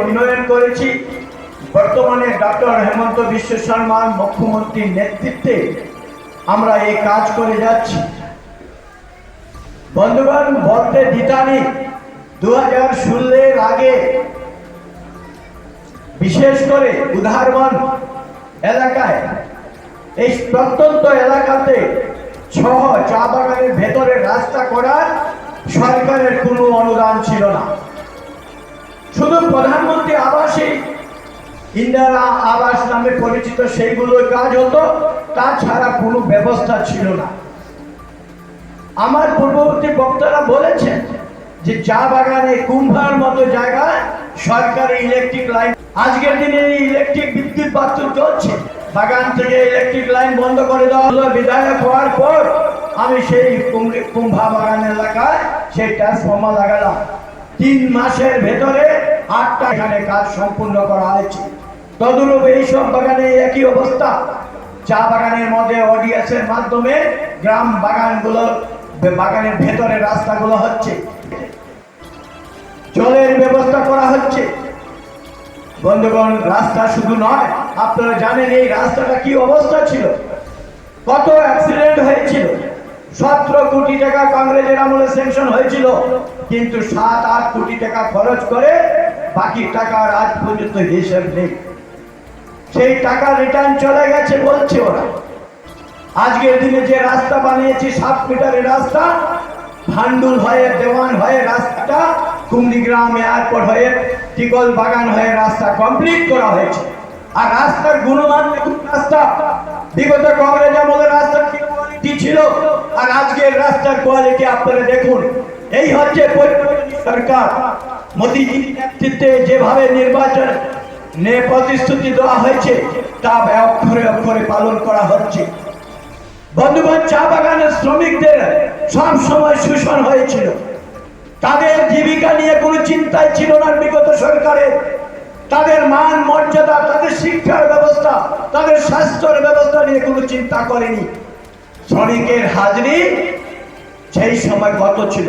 উন্নয়ন করেছি বর্তমানে ডক্টর হেমন্ত বিশ্ব শর্মার মুখ্যমন্ত্রীর নেতৃত্বে। আমরা এই কাজ করে যাচ্ছি। বন্ধুগণ বলতে দিতানি দু হাজার ষোলোর আগে বিশেষ করে উদাহরণ এলাকায়, এই প্রত্যন্ত এলাকাতে সহ চা বাগানের ভেতরে রাস্তা করার সরকারের কোনো অনুদান ছিল না। শুধু প্রধানমন্ত্রী আবাসে ইন্দিরা আবাস নামে পরিচিত সেইগুলো কাজ হতো, তাছাড়া কোনো ব্যবস্থা ছিল না। আমার পূর্ববর্তী বক্তারা বলেছেন যে, চা বাগানে কুম্ভার মতো জায়গায় সরকারি ইলেকট্রিক লাইন, আজকের দিনে ইলেকট্রিক বিদ্যুৎ বাস্তু চলছে। বাগান থেকে ইলেকট্রিক লাইন বন্ধ করে দেওয়া হলো বিধায়ক হওয়ার পর আমি সেই কুম- কুম্ভা বাগান এলাকায় সেই ট্রান্সফর্মার লাগালাম। তিন মাসের ভেতরে আটটা এখানে কাজ সম্পূর্ণ করা হয়েছে। তদরূপ এইসব বাগানে একই অবস্থা। চা বাগানের মধ্যে অডিএস এর মাধ্যমে গ্রাম বাগানগুলো, বাগানের ভেতরে রাস্তাগুলো হচ্ছে। জলের ব্যবস্থা করা হচ্ছে। বন্ধুগণ, রাস্তা শুধু নয়, আপনারা জানেন এই রাস্তাটা কি অবস্থা ছিল? কত অ্যাক্সিডেন্ট হয়েছিল? সতেরো কোটি টাকা কংগ্রেসের আমলে স্যাংশন হয়েছিল, কিন্তু সাত, আট কোটি টাকা খরচ করে বাকি টাকার আজ পর্যন্ত হিসেব নেই। সেই টাকা রিটার্ন চলে গেছে বলছে ওরা। আজকের দিনে যে রাস্তা বানিয়েছি, সাত মিটারের রাস্তা, ভান্ডুল হয়ে, দেওয়ান হয়ে রাস্তাটা কুমদিগ্রাম এয়ারপোর্ট হয়ে, টিকল বাগান হয়ে রাস্তা কমপ্লিট করা হয়েছে। আর রাস্তার গুণমান রাস্তা, বিগত কংগ্রেস আমলের রাস্তা আজকের রাস্তার কোয়ালিটি আপনারা দেখুন। এই হচ্ছে সরকার। মোদীজির নেতৃত্বে যেভাবে নির্বাচন নে প্রতিশ্রুতি দেওয়া হয়েছে, তা অক্ষরে অক্ষরে পালন করা হচ্ছে। বন্ধুগণ, চা বাগানের শ্রমিকদের সব সময় শোষণ হয়েছিল। তাদের জীবিকা নিয়ে কোনো চিন্তাই ছিল না বিগত সরকারের তাদের মান, মর্যাদা, তাদের শিক্ষার ব্যবস্থা, তাদের স্বাস্থ্যের ব্যবস্থা নিয়ে কোনো চিন্তা করেনি। শ্রমিকের হাজরি সেই সময় কত ছিল।